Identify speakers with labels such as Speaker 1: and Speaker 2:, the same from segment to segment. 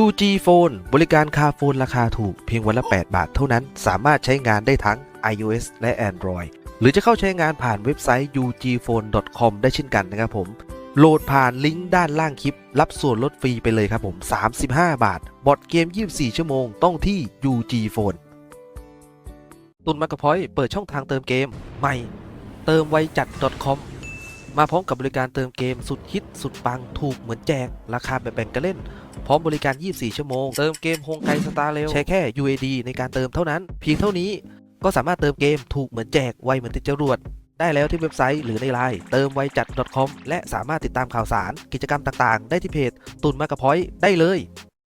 Speaker 1: UG Phone บริการคาโฟนราคาถูกเพียงวันละ 8 บาทเท่านั้น สามารถใช้งานได้ทั้ง iOS และ Android หรือจะเข้าใช้งานผ่านเว็บไซต์ ugphone.com ได้เช่นกันนะครับผม โหลดผ่านลิงก์ด้านล่างคลิป รับส่วนลดฟรีไปเลยครับผม 35 บาท บอดเกม 24 ชั่วโมง ต้องที่ UG Phone ตุนมากระพอยเปิดช่องทางเติมเกม ใหม่ เติมไวจัด .com มาพร้อมกับบริการเติมเกมสุดฮิตสุดปังถูกเหมือนแจก ราคาแบบแบ่งกันเล่น พร้อมบริการ 24 ชั่วโมง เติมเกมโฮงไกสตาร์เร็วใช้แค่ UAD ในการเติมเท่านั้น เพียงเท่านี้ก็สามารถเติมเกมถูกเหมือนแจกไวเหมือนติดจรวดได้แล้วที่เว็บไซต์หรือในไลน์เติมไวจัด .com และสามารถติดตามข่าวสาร กิจกรรมต่างๆ ได้ที่เพจตุนมากระพอยได้เลย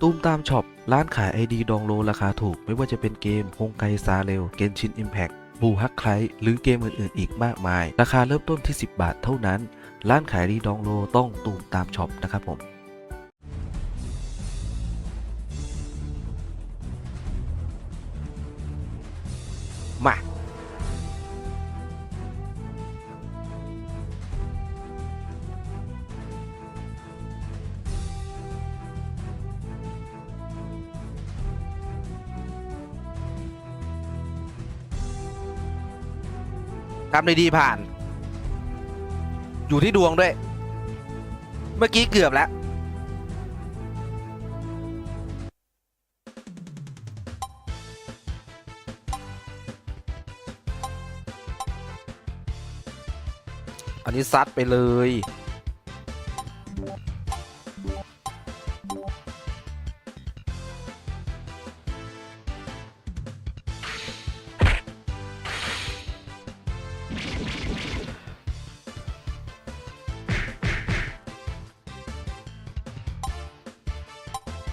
Speaker 1: ตูมตามช็อปร้านขาย ID ดองโลราคาถูก ไม่ว่าจะเป็นเกมโฮงไกซาเรลเกนชินอิมแพคบูฮักไคหรือเกมอื่นๆ อีกมากมาย ราคาเริ่มต้นที่ 10 บาทเท่านั้น ร้านขายดีดองโลต้องตูมตามช็อปนะครับผม มาทำได้ดีผ่าน อยู่ที่ดวงด้วย เมื่อกี้เกือบแล้ว อันนี้ซัดไปเลย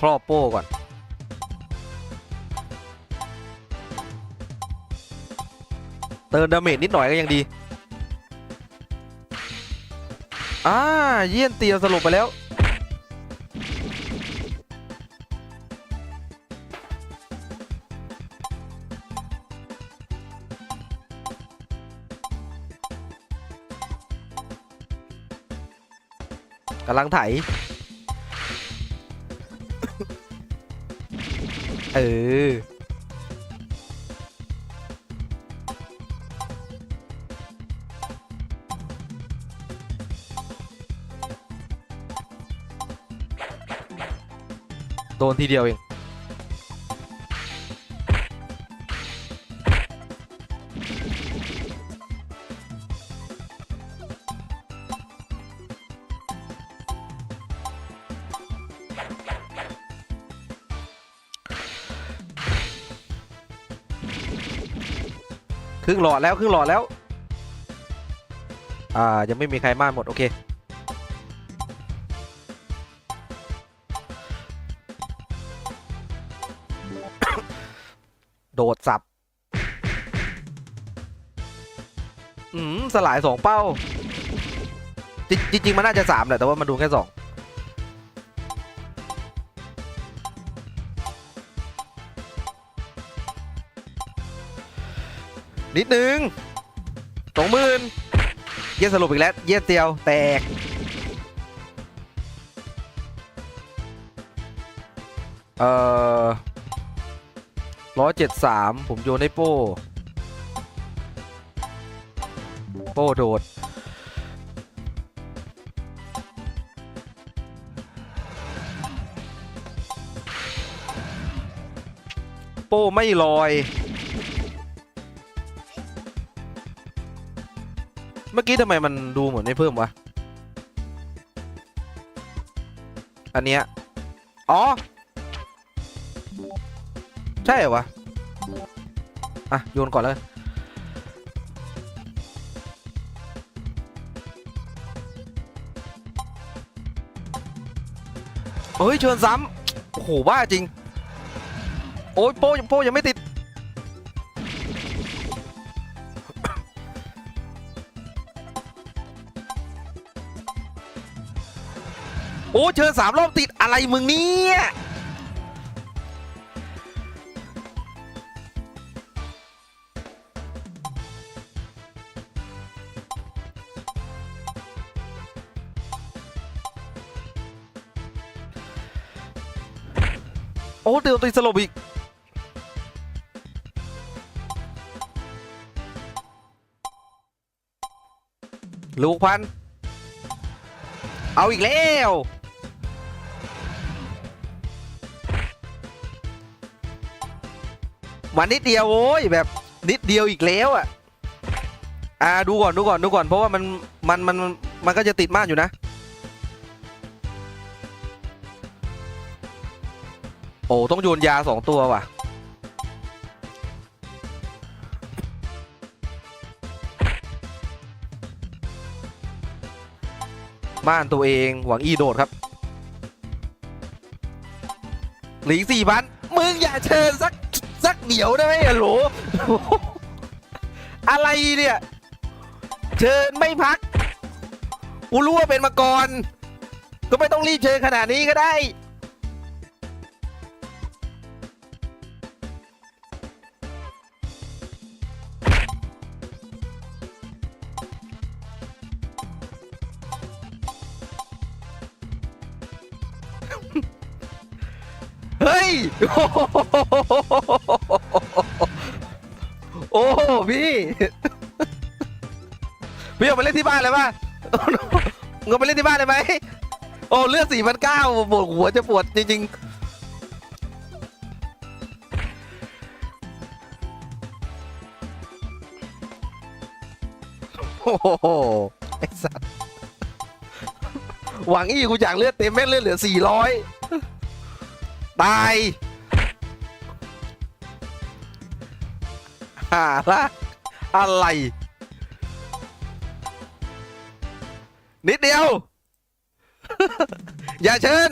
Speaker 1: ครอบโป้ก่อนเติมดาเมจนิดหน่อยก็ยังดี อ่าเยี่ยนเตียวสลบไปแล้ว กำลังไถ เออ โดนทีเดียวเอง ครึ่งหลอดแล้ว ครึ่งหลอดแล้ว อ่า ยังไม่มีใครมาหมด โอเค โดดสับ อืม สลายสองเป้า จริงจริงๆมันน่าจะสามแหละแต่ว่ามันดูแค่สองนิดนึงสองหมื่นเยี่ยสรุปอีกแล้ว เยี่ยเตียวแตก เอ่อ ร้อยเจ็ดสามผมโยนให้โป้ โป้โดด โป้ไม่ลอย เมื่อกี้ทำไมมันดูเหมือนไม่เพิ่มวะ อันเนี้ย อ๋อ ใช่เหรอวะ อะโยนก่อนเลยเฮ้ยเชิญซ้ำโอ้โหบ้าจริง โอ้ยโป้ยังโป้ยังไม่ติด โอ้เชิญสามรอบติดอะไรมึงเนี่ย โอ้เดี๋ยวตีสลบอีก ลูกพัน เอาอีกแล้วมันนิดเดียวโอ้ยแบบนิดเดียวอีกแล้วอะ อ่าดูก่อนดูก่อนดูก่อนเพราะว่ามันมันมันมันมันก็จะติดมากอยู่นะ โอ้ต้องโยนยาสองตัวว่ะ บ้านตัวเองหวังอีโดดครับ หลีกสี่พันมึงอย่าเชิญสักสักเดี๋ยวได้ไหมอะโหลอะไรเนี่ย เชิญไม่พักกูรู้ว่าเป็นมาก่อนก็ไม่ต้องรีบเชิญขนาดนี้ก็ได้ โอ้โหพี่พี่เอาไปเล่นที่บ้านเลยป่ะมึงาไปเล่นที่บ้านเลยไหมโอ้เลือดสี่พันเก้าปวดหัวจะปวดจริงๆ โอ้โหไอ้สัตว์หวังอี้กูอยากเลือดเต็มแม่เลือดเหลือสี่ร้อยตาย หาละอะไร นิดเดียว อย่าเชิญ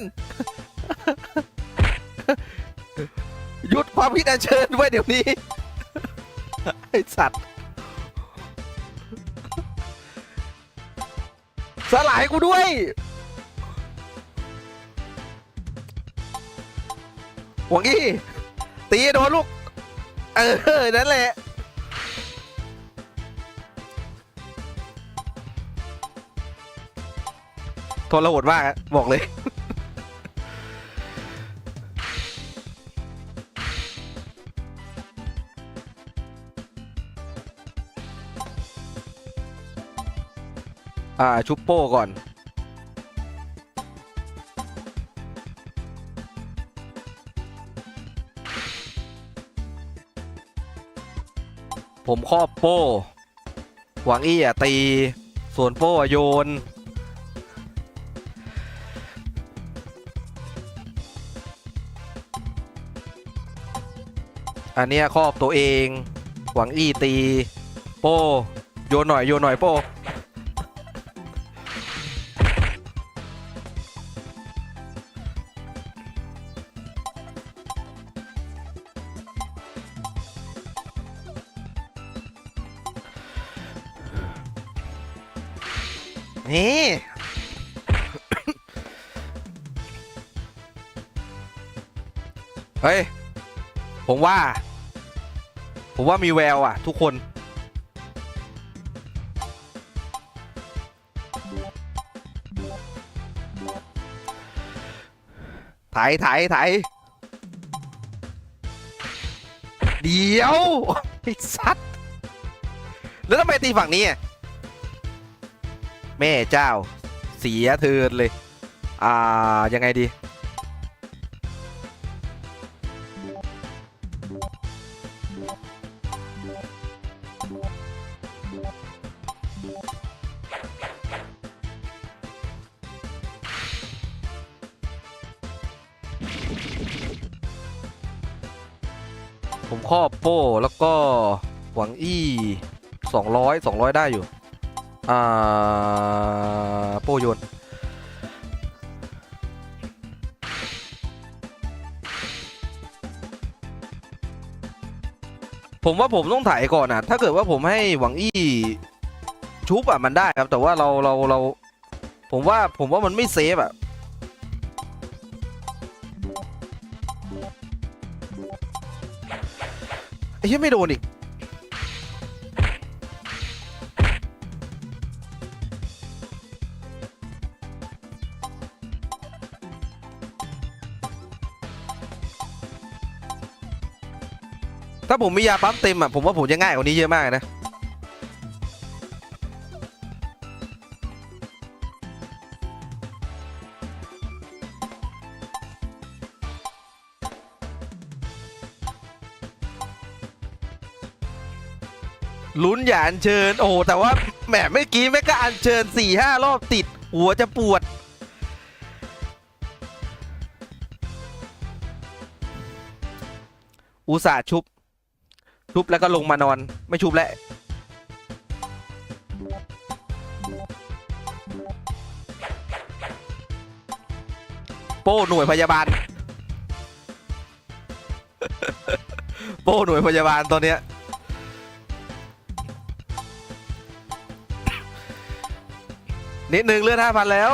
Speaker 1: หยุดความคิดอันเชิญไว้เดี๋ยวนี้ ไอสัตว์ สลายกูด้วยหวงอี้ตีโดนลูก เออ นั่นแหละ ทนรหดมากบอกเลย อ่า ชุบโป้ก่อน ผมครอบโป้ หวังอี้อะตี ส่วนโป้อะโยน อันเนี้ยครอบตัวเอง หวังอี้ตี โป้โยนหน่อยโยนหน่อยโป้นี่เฮ้ย ผมว่า ผมว่ามีแววอะ ทุกคนไถไถไถเดี๋ยวไอ้สัตว์แล้วทำไมตีฝั่งนี้อะแม่เจ้า เสียเทินเลย อ่า ยังไงดี ผมครอโป้แล้วก็หวังอี้สองร้อยสองร้อยได้อยู่ อ่า โป้โยนผมว่าผมต้องถ่ายก่อนนะถ้าเกิดว่าผมให้หวังอี้ชุบอะมันได้ครับ แต่ว่าเราเราเรา ผมว่าผมว่ามันไม่เซฟอะ เฮ้ยไม่โดนอีก ถ้าผมมียาปั๊มเต็มอะ ผมว่าผมจะง่ายกว่านี้เยอะมากนะ อัญเชิญ โอ้แต่ว่าแหมเมื่อกี้แม่ก็อัญเชิญสี่ห้ารอบติด หัวจะปวด อุตส่าห์ชุบ ชุบแล้วก็ลงมานอน ไม่ชุบแล้วโป้หน่วยพยาบาล โป้หน่วยพยาบาลตอนเนี้ย นิดนึงเลือดห้าพันแล้ว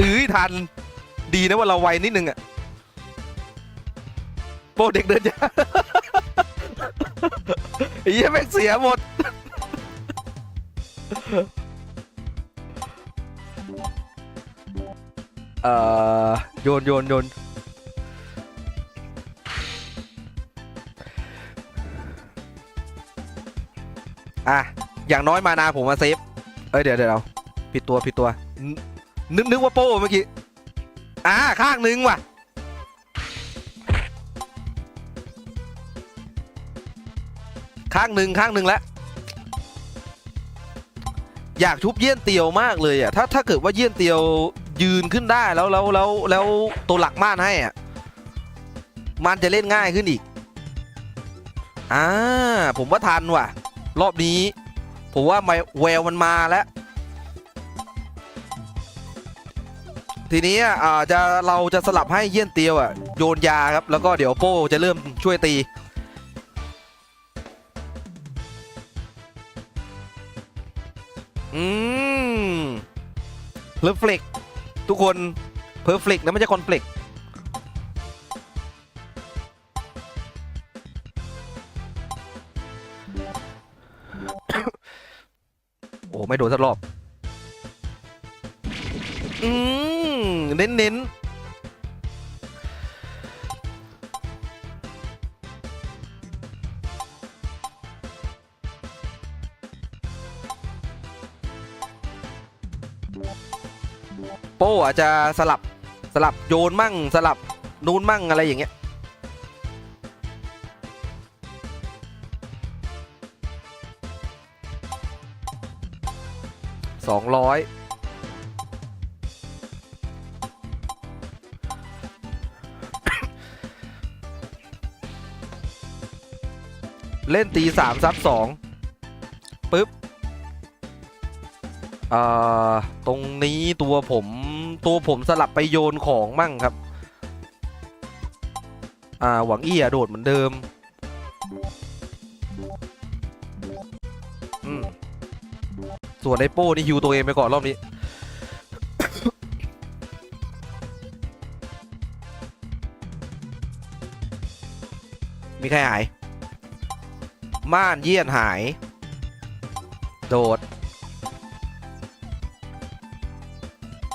Speaker 1: อือทันดีนะว่าเราไวนิดนึงอะโปรเด็กเดินยาไอ้เหี้ยแม่งเสียหมดเอ่อโยนโยนโยนอะ อย่างน้อยมานาผมมาเซฟ เอ้ย เดี๋ยวเดี๋ยว ผิดตัวผิดตัว นึกนึกว่าโป้เมื่อกี้อ่าข้างนึงว่ะข้างหนึ่งข้างหนึ่งแล้วอยากชุบเยี่ยนเตียวมากเลยอะถ้าถ้าเกิดว่าเยี่ยนเตียวยืนขึ้นได้แล้วแล้วแล้วแล้วตัวหลักม่านให้อะมันจะเล่นง่ายขึ้นอีกอ่าผมว่าทันว่ะ รอบนี้ ผมว่าไม่แววมันมาแล้ว ทีนี้อ่าจะเราจะสลับให้เยี่ยนเตียวอะโยนยาครับแล้วก็เดี๋ยวโป้จะเริ่มช่วยตีอืมเพอร์เฟกทุกคนเพอร์เฟกนะไม่ใช่คอนเฟลกโอ้ไม่โดนสักรอบอืม เน้นเน้นโป้อาจจะสลับสลับโยนมั่งสลับนูนมั่งอะไรอย่างเงี้ยสองร้อย เล่นตีสามซับสองปึ๊บเอ่อตรงนี้ตัวผมตัวผมสลับไปโยนของมั่งครับ อ่าหวังอี้อะโดดเหมือนเดิมอืมส่วนไอโป้นี่ฮิวตัวเองไปก่อนรอบนี้มีใครหาย ม่านเยี่ยนหาย โดด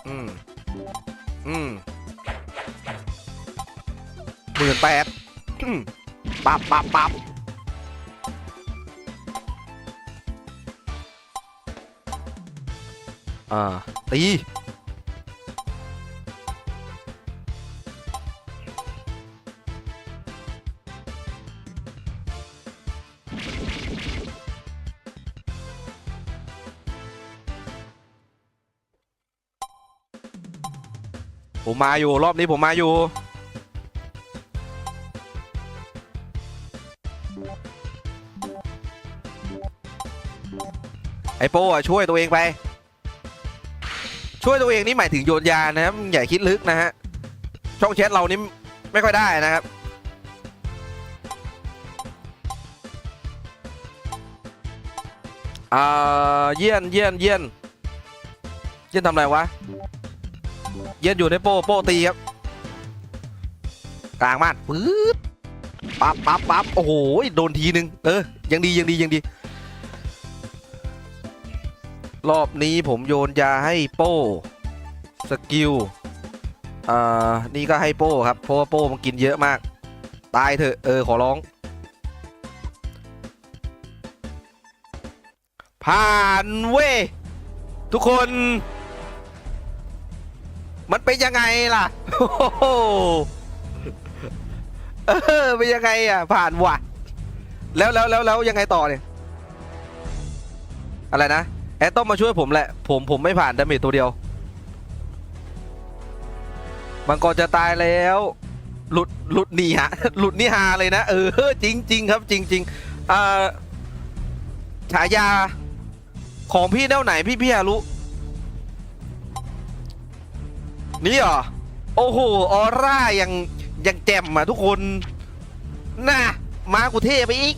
Speaker 1: อืม อืมหมื่นแปดปับปับปับอ่าตี ผมมาอยู่รอบนี้ผมมาอยู่ ไอโป้อะช่วยตัวเองไป ช่วยตัวเองนี่หมายถึงโยนยานะครับอย่าคิดลึกนะฮะ ช่องแชทเรานี่ไม่ค่อยได้นะครับอ่าเยี่ยนเยี่ยนเยี่ยนเยี่ยนทำอะไรวะ เย็นอยู่ในโป้โป้ตีครับกลางบ้านปื๊ดปั๊บปั๊บปั๊บโอ้โหโดนทีหนึ่งเออยังดียังดียังดี รอบนี้ผมโยนยาให้โป้สกิลอ่านี่ก็ให้โป้ครับเพราะว่าโป้มันกินเยอะมาก ตายเถอะเออขอร้องผ่านเว้ทุกคน มันเป็นยังไงล่ะโอ้โหเออเป็นยังไงอะผ่านว่ะ แล้วแล้วแล้วแล้วยังไงต่อเนี่ย อะไรนะแอดต้องมาช่วยผมแหละ ผมผมไม่ผ่านดาเมจตัวเดียวมังกรจะตายแล้ว หลุดหลุดหนีฮะหลุดนี่ฮาเลยนะ เออจริงจริงครับ จริงจริงอ่าฉายาของพี่แนวไหนพี่พี่ฮารุ นี่เหรอ โอ้โห ออร่ายังยังแจ่มอะทุกคน น่ะ มากูเท่ไปอีก